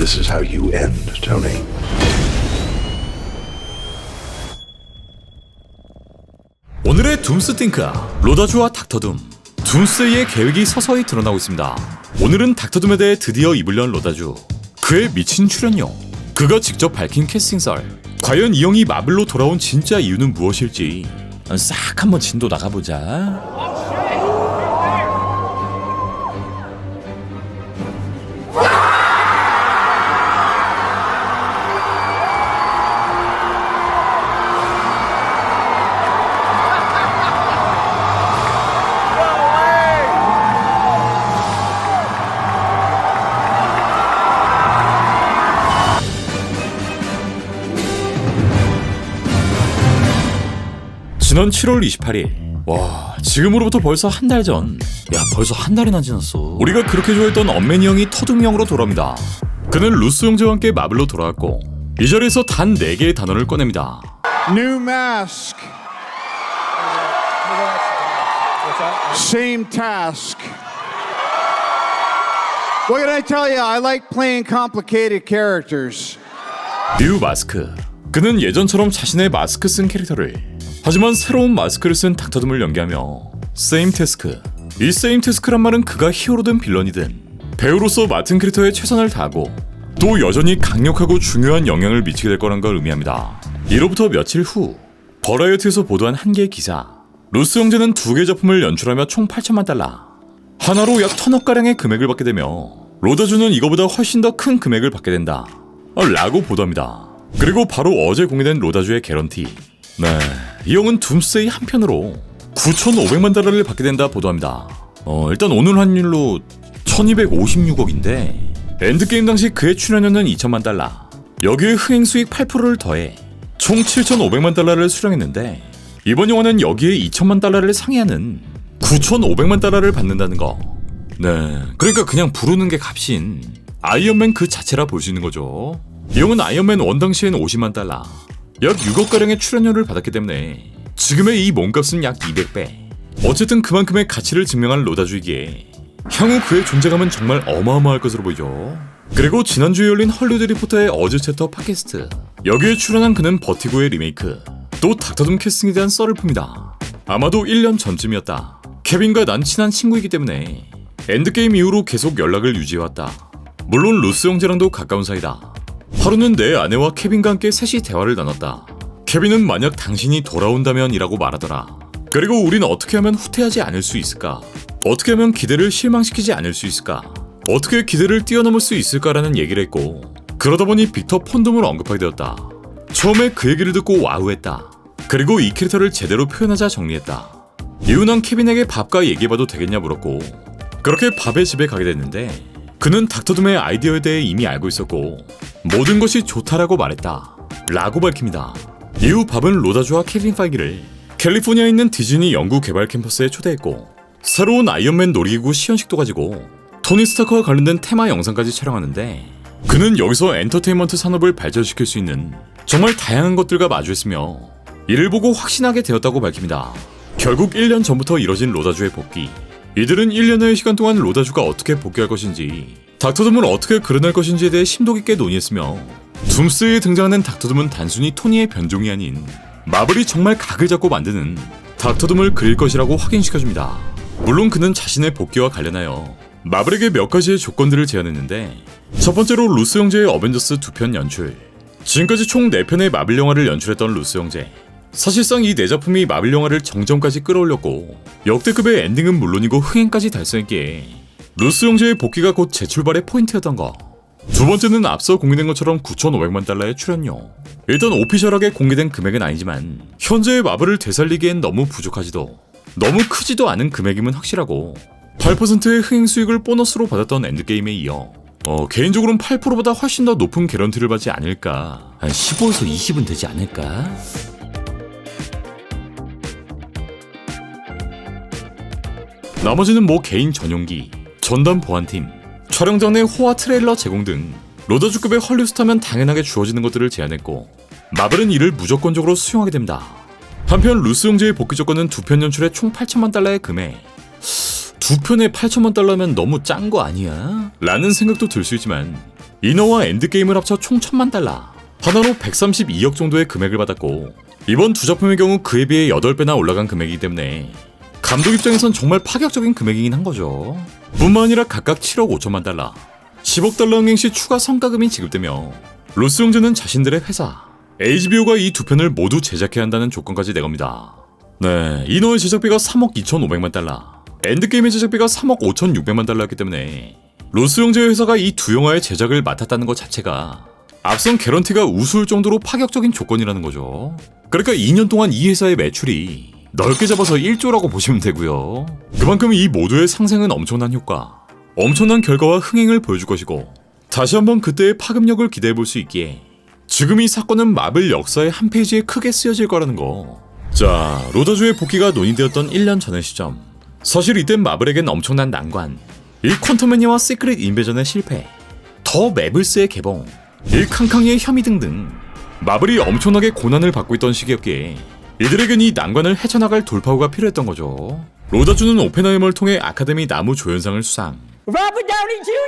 This is how you end, Tony. 오늘의 둠스 띵크아 로다주와 닥터둠 둠스의 계획이 서서히 드러나고 있습니다. 오늘은 닥터둠에 대해 드디어 입을 연 로다주 그의 미친 출연료 그가 직접 밝힌 캐스팅설 과연 이 형이 마블로 돌아온 진짜 이유는 무엇일지 싹 한번 진도 나가보자. 지난 7월 28일. 와, 지금으로부터 벌써 한 달 전. 야, 벌써 한 달이나 지났어. 우리가 그렇게 좋아했던 엄맨이 형이 터둠 형으로 돌아옵니다. 그는 루스 형제와 함께 마블로 돌아왔고 이 자리에서 단 4개의 단어를 꺼냅니다. New mask. Same task. What can I tell you? I like playing complicated characters. 뉴 마스크. 그는 예전처럼 자신의 마스크 쓴 캐릭터를 하지만 새로운 마스크를 쓴 닥터둠을 연기하며 세임 태스크. 이 세임 태스크란 말은 그가 히어로든 빌런이든 배우로서 맡은 캐릭터에 최선을 다하고 또 여전히 강력하고 중요한 영향을 미치게 될 거란 걸 의미합니다. 이로부터 며칠 후 버라이어티에서 보도한 한 개의 기사. 루스 형제는 두 개 작품을 연출하며 총 8천만 달러. 하나로 약 천억 가량의 금액을 받게 되며 로다주는 이거보다 훨씬 더 큰 금액을 받게 된다. 어, 라고 보도합니다. 그리고 바로 어제 공개된 로다주의 개런티. 네, 이 형은 둠스데이 한편으로 9,500만 달러를 받게 된다 보도합니다. 어, 일단 오늘 환율로 1,256억인데 엔드게임 당시 그의 출연료는 2천만 달러. 여기에 흥행 수익 8%를 더해 총 7,500만 달러를 수령했는데 이번 영화는 여기에 2천만 달러를 상회하는 9,500만 달러를 받는다는 거. 네, 그러니까 그냥 부르는 게 값인 아이언맨 그 자체라 볼 수 있는 거죠. 이 형은 아이언맨 원 당시엔 50만 달러, 약 6억 가량의 출연료를 받았기 때문에 지금의 이 몸값은 약 200배. 어쨌든 그만큼의 가치를 증명한 로다주이기에 향후 그의 존재감은 정말 어마어마할 것으로 보이죠. 그리고 지난주에 열린 헐리우드 리포터의 어즈 챕터 팟캐스트 여기에 출연한 그는 버티고의 리메이크 또 닥터둠 캐스팅에 대한 썰을 풉니다. 아마도 1년 전쯤이었다. 케빈과 난 친한 친구이기 때문에 엔드게임 이후로 계속 연락을 유지해왔다. 물론 루스 형제랑도 가까운 사이다. 하루는 내 아내와 케빈과 함께 셋이 대화를 나눴다. 케빈은 만약 당신이 돌아온다면 이라고 말하더라. 그리고 우린 어떻게 하면 후퇴하지 않을 수 있을까? 어떻게 하면 기대를 실망시키지 않을 수 있을까? 어떻게 기대를 뛰어넘을 수 있을까라는 얘기를 했고 그러다 보니 빅터 폰돔을 언급하게 되었다. 처음에 그 얘기를 듣고 와우했다. 그리고 이 캐릭터를 제대로 표현하자 정리했다. 난 케빈에게 밥과 얘기해봐도 되겠냐 물었고 그렇게 밥의 집에 가게 됐는데 그는 닥터둠의 아이디어에 대해 이미 알고 있었고 모든 것이 좋다라고 말했다. 라고 밝힙니다. 이후 밥은 로다주와 케빈 파이기를 캘리포니아에 있는 디즈니 연구 개발 캠퍼스에 초대했고 새로운 아이언맨 놀이기구 시연식도 가지고 토니 스타크와 관련된 테마 영상까지 촬영하는데 그는 여기서 엔터테인먼트 산업을 발전시킬 수 있는 정말 다양한 것들과 마주했으며 이를 보고 확신하게 되었다고 밝힙니다. 결국 1년 전부터 이뤄진 로다주의 복귀. 이들은 1년의 시간 동안 로다주가 어떻게 복귀할 것인지, 닥터둠을 어떻게 그려낼 것인지에 대해 심도 깊게 논의했으며, 둠스에 등장하는 닥터둠은 단순히 토니의 변종이 아닌 마블이 정말 각을 잡고 만드는 닥터둠을 그릴 것이라고 확인시켜줍니다. 물론 그는 자신의 복귀와 관련하여 마블에게 몇 가지의 조건들을 제안했는데 첫 번째로 루스 형제의 어벤져스 두 편 연출. 지금까지 총 4편의 마블 영화를 연출했던 루스 형제. 사실상 이 네 작품이 마블 영화를 정점까지 끌어올렸고 역대급의 엔딩은 물론이고 흥행까지 달성했기에 루스 형제의 복귀가 곧 재출발의 포인트였던 거. 두 번째는 앞서 공개된 것처럼 9,500만 달러의 출연료. 일단 오피셜하게 공개된 금액은 아니지만 현재의 마블을 되살리기엔 너무 부족하지도 너무 크지도 않은 금액임은 확실하고 8%의 흥행 수익을 보너스로 받았던 엔드게임에 이어 어, 개인적으로는 8%보다 훨씬 더 높은 개런티를 받지 않을까 한 15에서 20은 되지 않을까? 나머지는 뭐 개인 전용기, 전담 보안팀, 촬영장 내 호화 트레일러 제공 등 로더주급의 헐리우드타면 당연하게 주어지는 것들을 제안했고 마블은 이를 무조건적으로 수용하게 됩니다. 한편 루스 형제의 복귀 조건은 두 편 연출에 총 8천만 달러의 금액. 두 편에 8천만 달러면 너무 짠 거 아니야? 라는 생각도 들 수 있지만 이너와 엔드게임을 합쳐 총 천만 달러 하나로 132억 정도의 금액을 받았고 이번 두 작품의 경우 그에 비해 8배나 올라간 금액이기 때문에 감독 입장에선 정말 파격적인 금액이긴 한 거죠. 뿐만 아니라 각각 7억 5천만 달러, 10억 달러 흥행 시 추가 성과금이 지급되며 로스 형제는 자신들의 회사 HBO가 이 두 편을 모두 제작해야 한다는 조건까지 내겁니다. 네, 이너의 제작비가 3억 2,500만 달러, 엔드게임의 제작비가 3억 5,600만 달러였기 때문에 로스 형제의 회사가 이 두 영화의 제작을 맡았다는 것 자체가 앞선 개런티가 우스울 정도로 파격적인 조건이라는 거죠. 그러니까 2년 동안 이 회사의 매출이 넓게 잡아서 1조라고 보시면 되고요. 그만큼 이 모두의 상생은 엄청난 효과, 엄청난 결과와 흥행을 보여줄 것이고 다시 한번 그때의 파급력을 기대해 볼 수 있기에 지금 이 사건은 마블 역사의 한 페이지에 크게 쓰여질 거라는 거. 자, 로다주의 복귀가 논의되었던 1년 전의 시점. 사실 이땐 마블에겐 엄청난 난관, 이 퀀텀매니아와 시크릿 인베전의 실패, 더 매블스의 개봉, 이 캉캉이의 혐의 등등 마블이 엄청나게 고난을 받고 있던 시기였기에 이들에겐 이 난관을 헤쳐나갈 돌파구가 필요했던 거죠. 로다주는 오펜하이머를 통해 아카데미 나무 조연상을 수상. Robert Downey Jr.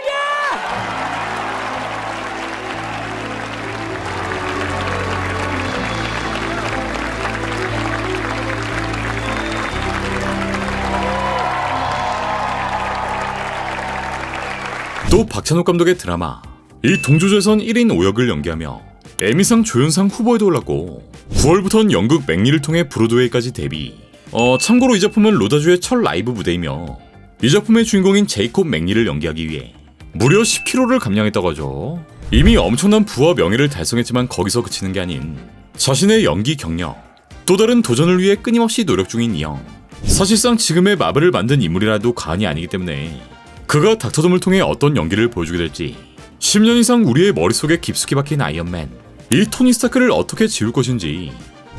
또 박찬욱 감독의 드라마 이 동조조에선 1인 5역을 연기하며 에미상 조연상 후보에도 올랐고 9월부터는 연극 맥리를 통해 브로드웨이까지 데뷔. 어 참고로 이 작품은 로다주의 첫 라이브 무대이며 이 작품의 주인공인 제이콥 맥리를 연기하기 위해 무려 10kg를 감량했다고 하죠. 이미 엄청난 부와 명예를 달성했지만 거기서 그치는 게 아닌 자신의 연기 경력 또 다른 도전을 위해 끊임없이 노력 중인 이 형. 사실상 지금의 마블을 만든 인물이라도 과언이 아니기 때문에 그가 닥터돔을 통해 어떤 연기를 보여주게 될지 10년 이상 우리의 머릿속에 깊숙이 박힌 아이언맨 이 토니 스타크를 어떻게 지울 것인지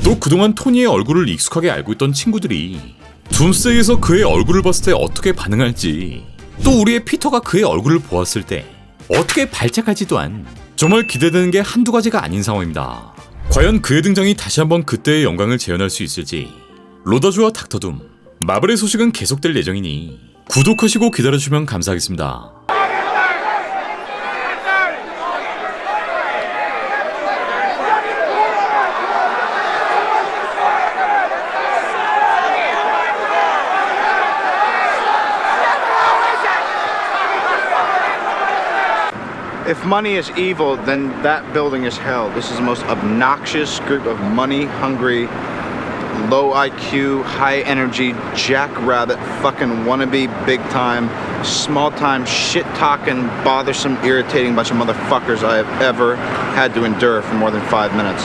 또 그동안 토니의 얼굴을 익숙하게 알고 있던 친구들이 둠스데이에서 그의 얼굴을 봤을 때 어떻게 반응할지 또 우리의 피터가 그의 얼굴을 보았을 때 어떻게 발작할지 또한 정말 기대되는 게 한두 가지가 아닌 상황입니다 과연 그의 등장이 다시 한번 그때의 영광을 재현할 수 있을지 로다주와 닥터둠 마블의 소식은 계속될 예정이니 구독하시고 기다려주시면 감사하겠습니다. If money is evil, then that building is hell. This is the most obnoxious group of money hungry, low IQ, high energy, jackrabbit, fucking wannabe, big time, small time, shit talking, bothersome, irritating bunch of motherfuckers I have ever had to endure for more than five minutes.